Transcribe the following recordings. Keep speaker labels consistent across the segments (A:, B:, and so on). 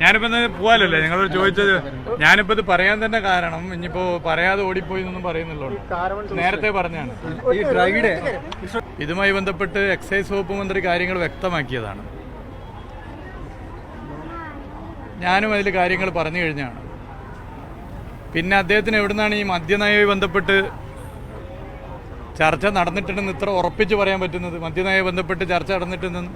A: ഞാനിപ്പോ പോവാലല്ലേ? നിങ്ങളോട് ചോദിച്ചത് ഞാനിപ്പോ ഇത് പറയാൻ തന്നെ കാരണം ഇനിയിപ്പോ പറയാതെ ഓടിപ്പോയി എന്നൊന്നും പറയുന്നുള്ളൂ നേരത്തെ പറഞ്ഞാണ്
B: ഈ ഡ്രൈഡ്
A: ഇതുമായി ബന്ധപ്പെട്ട് എക്സൈസ് വകുപ്പ് മന്ത്രി കാര്യങ്ങൾ വ്യക്തമാക്കിയതാണ്. ഞാനും അതിൽ കാര്യങ്ങൾ പറഞ്ഞു കഴിഞ്ഞാണ്. പിന്നെ അദ്ദേഹത്തിന് എവിടുന്നാണ് ഈ മദ്യനയവുമായി ബന്ധപ്പെട്ട് ചർച്ച നടന്നിട്ടുണ്ടെന്ന് ഇത്ര ഉറപ്പിച്ച് പറയാൻ പറ്റുന്നത്? മദ്യനയ ബന്ധപ്പെട്ട് ചർച്ച നടന്നിട്ടുണ്ടെന്ന്?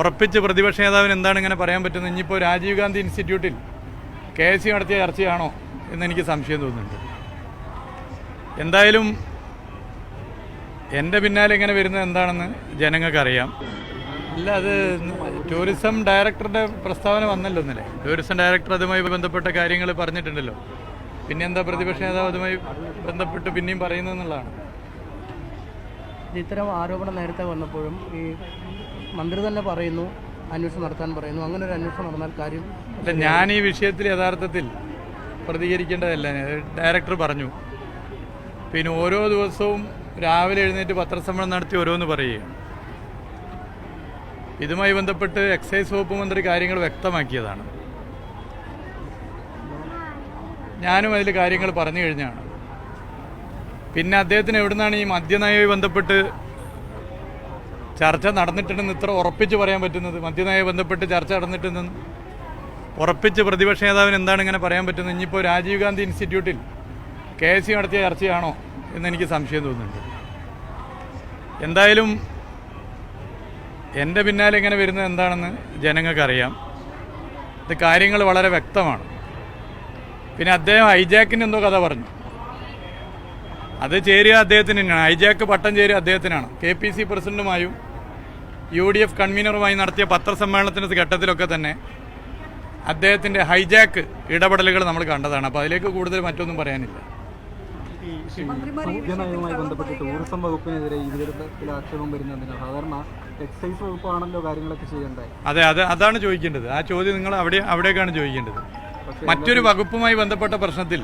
A: ഉറപ്പിച്ച് പ്രതിപക്ഷ നേതാവിന് എന്താണ് ഇങ്ങനെ പറയാൻ പറ്റുന്നത്? ഇനിയിപ്പോൾ രാജീവ് ഗാന്ധി ഇൻസ്റ്റിറ്റ്യൂട്ടിൽ കെ സി നടത്തിയ ചർച്ചയാണോ എന്നെനിക്ക് സംശയം തോന്നുന്നുണ്ട്. എന്തായാലും എന്റെ പിന്നാലെ ഇങ്ങനെ വരുന്നത് എന്താണെന്ന് ജനങ്ങൾക്കറിയാം. അല്ല അത് ടൂറിസം ഡയറക്ടറുടെ പ്രസ്താവന വന്നല്ലോ ഇന്നലെ. ടൂറിസം ഡയറക്ടർ അതുമായി ബന്ധപ്പെട്ട കാര്യങ്ങൾ പറഞ്ഞിട്ടുണ്ടല്ലോ. പിന്നെന്താ പ്രതിപക്ഷ നേതാവ് അതുമായി ബന്ധപ്പെട്ട് പിന്നെയും പറയുന്നതെന്നുള്ളതാണ്
C: ഇത്തരം ആരോപണം നേരത്തെ വന്നപ്പോഴും ഈ മന്ത്രി തന്നെ പറയുന്നു അന്വേഷണം നടത്താൻ പറയുന്നു അങ്ങനെ ഒരു അന്വേഷണം നടന്നാൽ കാര്യം
A: അല്ല ഞാൻ ഈ വിഷയത്തിൽ യഥാർത്ഥത്തിൽ പ്രതികരിക്കേണ്ടതല്ല. ഡയറക്ടർ പറഞ്ഞു. പിന്നെ ഓരോ ദിവസവും രാവിലെ എഴുന്നേറ്റ് പത്രസമ്മേളനം നടത്തി ഓരോന്ന് പറയുകയാണ്. ഇതുമായി ബന്ധപ്പെട്ട് എക്സൈസ് വകുപ്പ് മന്ത്രി കാര്യങ്ങൾ വ്യക്തമാക്കിയതാണ്. ഞാനും അതിൽ കാര്യങ്ങൾ പറഞ്ഞു കഴിഞ്ഞാണ്. പിന്നെ അദ്ദേഹത്തിന് എവിടുന്നാണ് ഈ മദ്യനയവുമായി ബന്ധപ്പെട്ട് ചർച്ച നടന്നിട്ടുണ്ടെന്ന് ഇത്ര ഉറപ്പിച്ച് പറയാൻ പറ്റുന്നത്? മദ്യനയവുമായി ബന്ധപ്പെട്ട് ചർച്ച നടന്നിട്ടുണ്ടെന്ന് ഉറപ്പിച്ച് പ്രതിപക്ഷ നേതാവിന് എന്താണ് ഇങ്ങനെ പറയാൻ പറ്റുന്നത്? ഇനിയിപ്പോൾ രാജീവ് ഗാന്ധി ഇൻസ്റ്റിറ്റ്യൂട്ടിൽ കെ എസ് സി നടത്തിയ ചർച്ചയാണോ എന്നെനിക്ക് സംശയം തോന്നുന്നുണ്ട്. എന്തായാലും എന്റെ പിന്നാലെ ഇങ്ങനെ വരുന്നത് എന്താണെന്ന് ജനങ്ങൾക്കറിയാം. ഇത് കാര്യങ്ങൾ വളരെ വ്യക്തമാണ്. പിന്നെ അദ്ദേഹം ഹൈജാക്കിന്റെ എന്തോ കഥ പറഞ്ഞു. അത് ചേരുക അദ്ദേഹത്തിന് തന്നെയാണ് ഹൈജാക്ക് പട്ടം ചേരുക അദ്ദേഹത്തിനാണ്. കെ പി സി പ്രസിഡന്റുമായും യു ഡി എഫ് കൺവീനറുമായി നടത്തിയ പത്രസമ്മേളനത്തിന്റെ ഘട്ടത്തിലൊക്കെ തന്നെ അദ്ദേഹത്തിന്റെ ഹൈജാക്ക് ഇടപെടലുകൾ നമ്മൾ കണ്ടതാണ്. അപ്പോൾ അതിലേക്ക് കൂടുതൽ മറ്റൊന്നും പറയാനില്ല.
B: മദ്യനയവുമായി ബന്ധപ്പെട്ട് ടൂറിസം വകുപ്പിനെതിരെ ഈ വിധത്തിൽ ആക്ഷേപം വരുന്നതിന് സാധാരണ എക്സൈസ് വകുപ്പാണല്ലോ കാര്യങ്ങളൊക്കെ ചെയ്യേണ്ടത്.
A: അതെ അത് അതാണ് ചോദിക്കേണ്ടത്. ആ ചോദ്യം നിങ്ങൾ അവിടെ അവിടേക്കാണ് ചോദിക്കേണ്ടത്. മറ്റൊരു വകുപ്പുമായി ബന്ധപ്പെട്ട പ്രശ്നത്തിൽ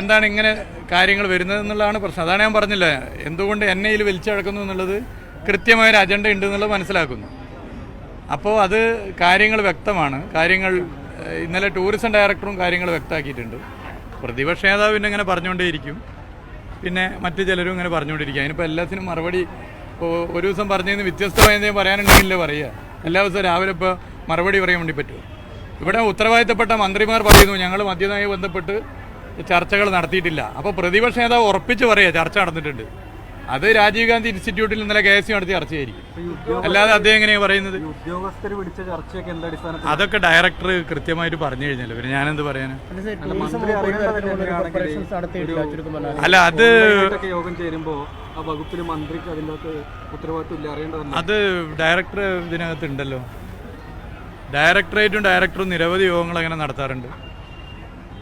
A: എന്താണ് ഇങ്ങനെ കാര്യങ്ങൾ വരുന്നത് എന്നുള്ളതാണ് പ്രശ്നം. അതാണ് ഞാൻ പറഞ്ഞില്ല എന്തുകൊണ്ട് എന്നെ ഇതിൽ വലിച്ചടക്കുന്നു എന്നുള്ളത് കൃത്യമായൊരു അജണ്ട ഉണ്ട് എന്നുള്ളത് മനസ്സിലാക്കുന്നു. അപ്പോൾ അത് കാര്യങ്ങൾ വ്യക്തമാണ്. കാര്യങ്ങൾ ഇന്നലെ ടൂറിസം ഡയറക്ടറും കാര്യങ്ങൾ വ്യക്തമാക്കിയിട്ടുണ്ട്. പ്രതിപക്ഷ നേതാവ് പിന്നെ ഇങ്ങനെ പറഞ്ഞുകൊണ്ടേയിരിക്കും. പിന്നെ മറ്റു ചിലരും ഇങ്ങനെ പറഞ്ഞുകൊണ്ടിരിക്കും. അതിനിപ്പോൾ എല്ലാത്തിനും മറുപടി ഇപ്പോൾ ഒരു ദിവസം പറഞ്ഞതിന് വ്യത്യസ്തമായ എന്തെങ്കിലും പറയാനുണ്ടെങ്കിലേ പറയുക. എല്ലാ ദിവസവും രാവിലെ ഇപ്പോൾ മറുപടി പറയാൻ വേണ്ടി പറ്റുമോ? ഇവിടെ ഉത്തരവാദിത്തപ്പെട്ട മന്ത്രിമാർ പറയുന്നു ഞങ്ങൾ മദ്യനയവുമായി ബന്ധപ്പെട്ട് ചർച്ചകൾ നടത്തിയിട്ടില്ല. അപ്പോൾ പ്രതിപക്ഷ നേതാവ് ഉറപ്പിച്ച് പറയുക ചർച്ച നടന്നിട്ടുണ്ട്. അത് രാജീവ് ഗാന്ധി ഇൻസ്റ്റിറ്റ്യൂട്ടിൽ ഇന്നലെ കെ എസ് നടത്തിയ ചർച്ചയായിരിക്കും. അല്ലാതെ അദ്ദേഹം എങ്ങനെയാണ് പറയുന്നത്?
B: ഉദ്യോഗസ്ഥർ പിടിച്ച ചർച്ചയൊക്കെ എന്താ
A: അതൊക്കെ ഡയറക്ടർ കൃത്യമായിട്ട് പറഞ്ഞു കഴിഞ്ഞല്ലോ പിന്നെ ഞാനെന്ത് പറയാന്?
B: മന്ത്രി അറിയേണ്ടത്
C: പ്രിപ്പറേഷൻസ് നടത്തിയിട്ടില്ല ചുരുക്കം പറഞ്ഞാൽ.
A: അല്ല അത്
B: യോഗം ചേരുമ്പോ ആ വകുപ്പിൽ മന്ത്രിക്ക് അതിന്റെ അകത്ത് ഉത്തരവാദിത്വം ഇല്ല അറിയേണ്ടതല്ല.
A: അത് ഡയറക്ടർ ഇതിനകത്ത് ഉണ്ടല്ലോ. ഡയറക്ടറേറ്റും ഡയറക്ടറും നിരവധി യോഗങ്ങൾ അങ്ങനെ നടത്താറുണ്ട്.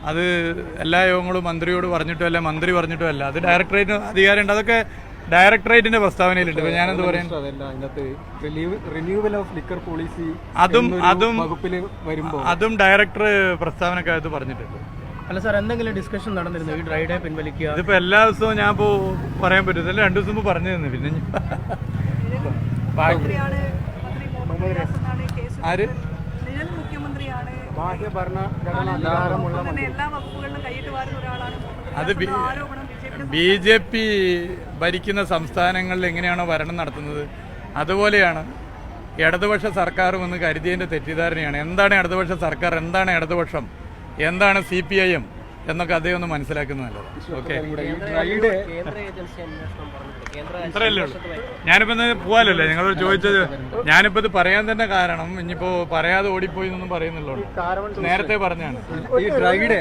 A: അത് എല്ലാ യോഗങ്ങളും മന്ത്രിയോട് പറഞ്ഞിട്ടും അല്ല മന്ത്രി പറഞ്ഞിട്ടും അല്ല. അത് ഡയറക്ടറേറ്റിന് അധികാരമുണ്ട്. അതൊക്കെ ഡയറക്ടറേറ്റിന്റെ പ്രസ്താവനയിലുണ്ട്. ഇപ്പൊ ഞാനെന്ത്
B: അതിനകത്ത് റിന്യൂവൽ ഓഫ് ലിക്കർ പോളിസി
A: അതും അതും
B: വകുപ്പിൽ വരുമ്പോൾ
A: അതും ഡയറക്ടർ പ്രസ്താവനക്കകത്ത് പറഞ്ഞിട്ടുണ്ട്.
C: അല്ല സാർ എന്തെങ്കിലും ഡിസ്കഷൻ നടന്നിരുന്നു? ഈ ഡ്രൈ ഡേ പിൻവലിക്കുക?
A: ഇതിപ്പോ എല്ലാ ദിവസവും ഞാൻ ഇപ്പോ പറയാൻ പറ്റില്ല രണ്ടു ദിവസം പറഞ്ഞു തന്നെ പിന്നെ ഇനി-
D: മുഹമ്മദ്
A: അത് ബി ജെ പി ഭരിക്കുന്ന സംസ്ഥാനങ്ങളിൽ എങ്ങനെയാണോ ഭരണം നടത്തുന്നത്? അതുപോലെയാണ് ഇടതുപക്ഷ സർക്കാരും എന്ന് കരുതിയതിന്റെ തെറ്റിദ്ധാരണയാണ്. എന്താണ് ഇടതുപക്ഷ സർക്കാർ? എന്താണ് ഇടതുപക്ഷം? എന്താണ് സി പി ഐ എം? എന്നൊക്കെ അദ്ദേഹം ഒന്ന് മനസ്സിലാക്കുന്നത് നല്ലത്. ഓക്കെ അത്രയല്ലേ ഉള്ളൂ. ഞാനിപ്പോ ഇന്ന് പോവാലല്ലേ നിങ്ങളോട് ചോദിച്ചത് ഞാനിപ്പോ ഇത് പറയാൻ തന്നെ കാരണം ഇനിയിപ്പോ പറയാതെ ഓടിപ്പോയി എന്നൊന്നും പറയുന്നുള്ളൂ നേരത്തെ പറഞ്ഞാണ്
B: ഈ ഡ്രൈഡ്